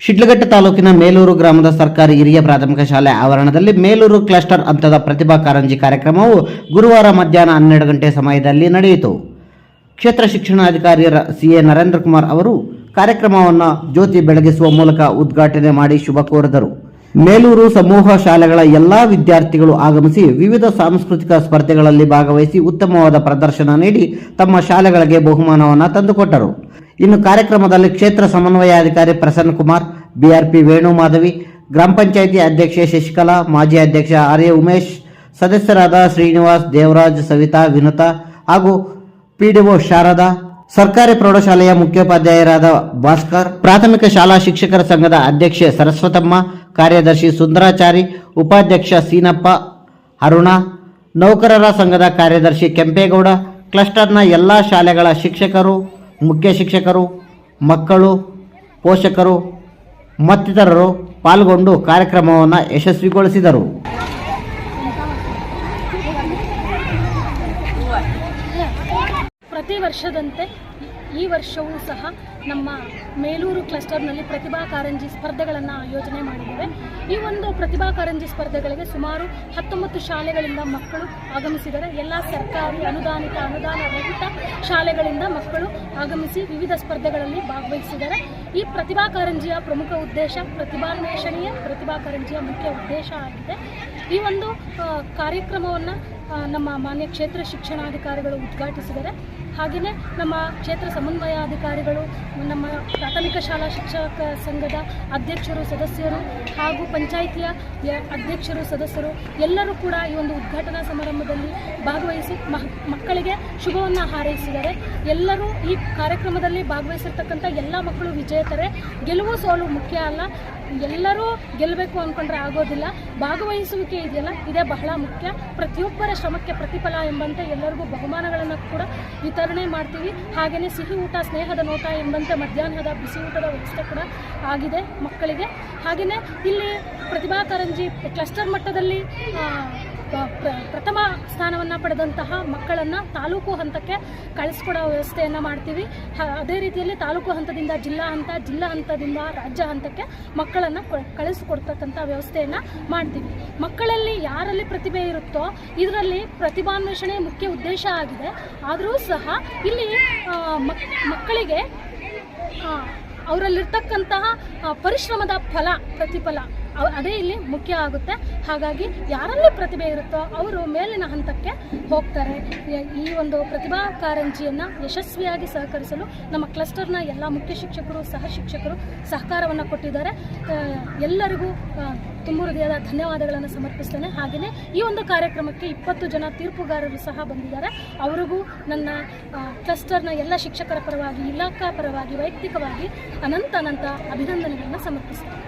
ಶಿಡ್ಲಘಟ್ಟ ತಾಲೂಕಿನ ಮೇಲೂರು ಗ್ರಾಮದ ಸರ್ಕಾರಿ ಹಿರಿಯ ಪ್ರಾಥಮಿಕ ಶಾಲೆ ಆವರಣದಲ್ಲಿ ಮೇಲೂರು ಕ್ಲಸ್ಟರ್ ಹಂತದ ಪ್ರತಿಭಾ ಕಾರಂಜಿ ಕಾರ್ಯಕ್ರಮವು ಗುರುವಾರ ಮಧ್ಯಾಹ್ನ ಹನ್ನೆರಡು ಗಂಟೆ ಸಮಯದಲ್ಲಿ ನಡೆಯಿತು. ಕ್ಷೇತ್ರ ಶಿಕ್ಷಣಾಧಿಕಾರಿ ಸಿಎ ನರೇಂದ್ರ ಕುಮಾರ್ ಅವರು ಕಾರ್ಯಕ್ರಮವನ್ನು ಜ್ಯೋತಿ ಬೆಳಗಿಸುವ ಮೂಲಕ ಉದ್ಘಾಟನೆ ಮಾಡಿ ಶುಭ ಕೋರಿದರು. ಮೇಲೂರು ಸಮೂಹ ಶಾಲೆಗಳ ಎಲ್ಲಾ ವಿದ್ಯಾರ್ಥಿಗಳು ಆಗಮಿಸಿ ವಿವಿಧ ಸಾಂಸ್ಕೃತಿಕ ಸ್ಪರ್ಧೆಗಳಲ್ಲಿ ಭಾಗವಹಿಸಿ ಉತ್ತಮವಾದ ಪ್ರದರ್ಶನ ನೀಡಿ ತಮ್ಮ ಶಾಲೆಗಳಿಗೆ ಬಹುಮಾನವನ್ನು ತಂದುಕೊಟ್ಟರು. ಇನ್ನು ಕಾರ್ಯಕ್ರಮದಲ್ಲಿ ಕ್ಷೇತ್ರ ಸಮನ್ವಯ ಅಧಿಕಾರಿ ಪ್ರಸನ್ನ ಕುಮಾರ್, ಬಿಆರ್ಪಿ ವೇಣು ಮಾಧವಿ ಗ್ರಾಮ ಪಂಚಾಯಿತಿ ಅಧ್ಯಕ್ಷೆ ಶಶಿಕಲಾ, ಮಾಜಿ ಅಧ್ಯಕ್ಷ ಆರ್ಯ ಉಮೇಶ್, ಸದಸ್ಯರಾದ ಶ್ರೀನಿವಾಸ್ ದೇವರಾಜ್, ಸವಿತಾ, ವಿನುತಾ ಹಾಗೂ ಪಿಡಿಒ ಶಾರದಾ, ಸರ್ಕಾರಿ ಪ್ರೌಢಶಾಲೆಯ ಮುಖ್ಯೋಪಾಧ್ಯಾಯರಾದ ಭಾಸ್ಕರ್, ಪ್ರಾಥಮಿಕ ಶಾಲಾ ಶಿಕ್ಷಕರ ಸಂಘದ ಅಧ್ಯಕ್ಷೆ ಸರಸ್ವತಮ್ಮ, ಕಾರ್ಯದರ್ಶಿ ಸುಂದರಾಚಾರಿ, ಉಪಾಧ್ಯಕ್ಷ ಸೀನಪ್ಪ, ಅರುಣ, ನೌಕರರ ಸಂಘದ ಕಾರ್ಯದರ್ಶಿ ಕೆಂಪೇಗೌಡ, ಕ್ಲಸ್ಟರ್ನ ಎಲ್ಲ ಶಾಲೆಗಳ ಶಿಕ್ಷಕರು ಮುಖ್ಯ ಶಿಕ್ಷಕರು ಮಕ್ಕಳು ಪೋಷಕರು ಮತ್ತಿತರರು ಪಾಲ್ಗೊಂಡು ಕಾರ್ಯಕ್ರಮವನ್ನು ಯಶಸ್ವಿಗೊಳಿಸಿದರು. ಪ್ರತಿ ವರ್ಷದಂತೆ ಈ ವರ್ಷವೂ ಸಹ ನಮ್ಮ ಮೇಲೂರು ಕ್ಲಸ್ಟರ್ನಲ್ಲಿ ಪ್ರತಿಭಾ ಕಾರಂಜಿ ಸ್ಪರ್ಧೆಗಳನ್ನು ಆಯೋಜನೆ ಮಾಡಿದ್ದೇವೆ. ಈ ಒಂದು ಪ್ರತಿಭಾ ಕಾರಂಜಿ ಸ್ಪರ್ಧೆಗಳಿಗೆ ಸುಮಾರು ಹತ್ತೊಂಬತ್ತು ಶಾಲೆಗಳಿಂದ ಮಕ್ಕಳು ಆಗಮಿಸಿದರೆ, ಎಲ್ಲ ಸರ್ಕಾರಿ ಅನುದಾನಿತ ಅನುದಾನ ರಹಿತ ಶಾಲೆಗಳಿಂದ ಮಕ್ಕಳು ಆಗಮಿಸಿ ವಿವಿಧ ಸ್ಪರ್ಧೆಗಳಲ್ಲಿ ಭಾಗವಹಿಸಿದ್ದಾರೆ ಈ ಪ್ರತಿಭಾ ಕಾರಂಜಿಯ ಪ್ರಮುಖ ಉದ್ದೇಶ ಪ್ರತಿಭಾನ್ವೇಷಣೆಯೇ, ಪ್ರತಿಭಾ ಕಾರಂಜಿಯ ಮುಖ್ಯ ಉದ್ದೇಶ ಆಗಿದೆ. ಈ ಒಂದು ಕಾರ್ಯಕ್ರಮವನ್ನು ನಮ್ಮ ಮಾನ್ಯ ಕ್ಷೇತ್ರ ಶಿಕ್ಷಣಾಧಿಕಾರಿಗಳು ಉದ್ಘಾಟಿಸಿದರೆ, ಹಾಗೆಯೇ ನಮ್ಮ ಕ್ಷೇತ್ರ ಸಮನ್ವಯಾಧಿಕಾರಿಗಳು ನಮ್ಮ ಪ್ರಾಥಮಿಕ ಶಾಲಾ ಶಿಕ್ಷಕ ಸಂಘದ ಅಧ್ಯಕ್ಷರು, ಸದಸ್ಯರು ಹಾಗೂ ಪಂಚಾಯಿತಿಯ ಅಧ್ಯಕ್ಷರು, ಸದಸ್ಯರು ಎಲ್ಲರೂ ಕೂಡ ಈ ಒಂದು ಉದ್ಘಾಟನಾ ಸಮಾರಂಭದಲ್ಲಿ ಭಾಗವಹಿಸಿ ಮಕ್ಕಳಿಗೆ ಶುಭವನ್ನು ಹಾರೈಸಿದ್ದಾರೆ ಎಲ್ಲರೂ ಈ ಕಾರ್ಯಕ್ರಮದಲ್ಲಿ ಭಾಗವಹಿಸಿರ್ತಕ್ಕಂಥ ಎಲ್ಲ ಮಕ್ಕಳು ವಿಜೇತರೆ. ಗೆಲುವು ಸೋಲು ಮುಖ್ಯ ಅಲ್ಲ. ಎಲ್ಲರೂ ಗೆಲ್ಲಬೇಕು ಅಂದ್ಕೊಂಡ್ರೆ ಆಗೋದಿಲ್ಲ. ಭಾಗವಹಿಸುವಿಕೆ ಇದೆಯಲ್ಲ? ಇದೇ ಬಹಳ ಮುಖ್ಯ. ಪ್ರತಿಯೊಬ್ಬರ ಶ್ರಮಕ್ಕೆ ಪ್ರತಿಫಲ ಎಂಬಂತೆ ಎಲ್ಲರಿಗೂ ಬಹುಮಾನಗಳನ್ನು ಕೂಡ ವಿತರಣೆ ಮಾಡ್ತೀವಿ. ಹಾಗೆಯೇ ಸಿಹಿ ಊಟ, ಸ್ನೇಹದ ನೋಟ ಎಂಬಂತೆ ಮಧ್ಯಾಹ್ನದ ಬಿಸಿ ಊಟದ ವ್ಯವಸ್ಥೆ ಕೂಡ ಆಗಿದೆ ಮಕ್ಕಳಿಗೆ. ಹಾಗೆಯೇ ಇಲ್ಲಿ ಪ್ರತಿಭಾ ಕಾರಂಜಿ ಕ್ಲಸ್ಟರ್ ಮಟ್ಟದಲ್ಲಿ ಪ್ರಥಮ ಸ್ಥಾನವನ್ನು ಪಡೆದಂತಹ ಮಕ್ಕಳನ್ನು ತಾಲೂಕು ಹಂತಕ್ಕೆ ಕಳಿಸ್ಕೊಡೋ ವ್ಯವಸ್ಥೆಯನ್ನು ಮಾಡ್ತೀವಿ. ಅದೇ ರೀತಿಯಲ್ಲಿ ತಾಲೂಕು ಹಂತದಿಂದ ಜಿಲ್ಲಾ ಹಂತ, ಜಿಲ್ಲಾ ಹಂತದಿಂದ ರಾಜ್ಯ ಹಂತಕ್ಕೆ ಮಕ್ಕಳನ್ನು ಕಳಿಸಿಕೊಡ್ತಕ್ಕಂಥ ವ್ಯವಸ್ಥೆಯನ್ನು ಮಾಡ್ತೀವಿ. ಮಕ್ಕಳಲ್ಲಿ ಯಾರಲ್ಲಿ ಪ್ರತಿಭೆ ಇರುತ್ತೋ ಇದರಲ್ಲಿ ಪ್ರತಿಭಾನ್ವೇಷಣೆ ಮುಖ್ಯ ಉದ್ದೇಶ ಆಗಿದೆ. ಆದರೂ ಸಹ ಇಲ್ಲಿ ಮಕ್- ಮಕ್ಕಳಿಗೆ ಅವರಲ್ಲಿರ್ತಕ್ಕಂತಹ ಪರಿಶ್ರಮದ ಫಲ, ಪ್ರತಿಫಲ ಅದೇ ಇಲ್ಲಿ ಮುಖ್ಯ ಆಗುತ್ತೆ. ಹಾಗಾಗಿ ಯಾರಲ್ಲಿ ಪ್ರತಿಭೆ ಇರುತ್ತೋ ಅವರು ಮೇಲಿನ ಹಂತಕ್ಕೆ ಹೋಗ್ತಾರೆ. ಈ- ಒಂದು ಪ್ರತಿಭಾ ಕಾರಂಜಿಯನ್ನು ಯಶಸ್ವಿಯಾಗಿ ಸಹಕರಿಸಲು ನಮ್ಮ ಕ್ಲಸ್ಟರ್ನ ಎಲ್ಲ ಮುಖ್ಯ ಶಿಕ್ಷಕರು, ಸಹ ಶಿಕ್ಷಕರು ಸಹಕಾರವನ್ನು ಕೊಟ್ಟಿದ್ದಾರೆ. ಎಲ್ಲರಿಗೂ ತುಂಬ ಹೃದಯದ ಧನ್ಯವಾದಗಳನ್ನು ಸಮರ್ಪಿಸ್ತೇನೆ. ಹಾಗೆಯೇ ಈ ಒಂದು ಕಾರ್ಯಕ್ರಮಕ್ಕೆ ಇಪ್ಪತ್ತು ಜನ ತೀರ್ಪುಗಾರರು ಸಹ ಬಂದಿದ್ದಾರೆ. ಅವರಿಗೂ ನನ್ನ ಕ್ಲಸ್ಟರ್ನ ಎಲ್ಲ ಶಿಕ್ಷಕರ ಪರವಾಗಿ, ಇಲಾಖಾ ಪರವಾಗಿ, ವೈಯಕ್ತಿಕವಾಗಿ ಅನಂತ ಅನಂತ ಅಭಿನಂದನೆಗಳನ್ನು ಸಮರ್ಪಿಸ್ತೇನೆ.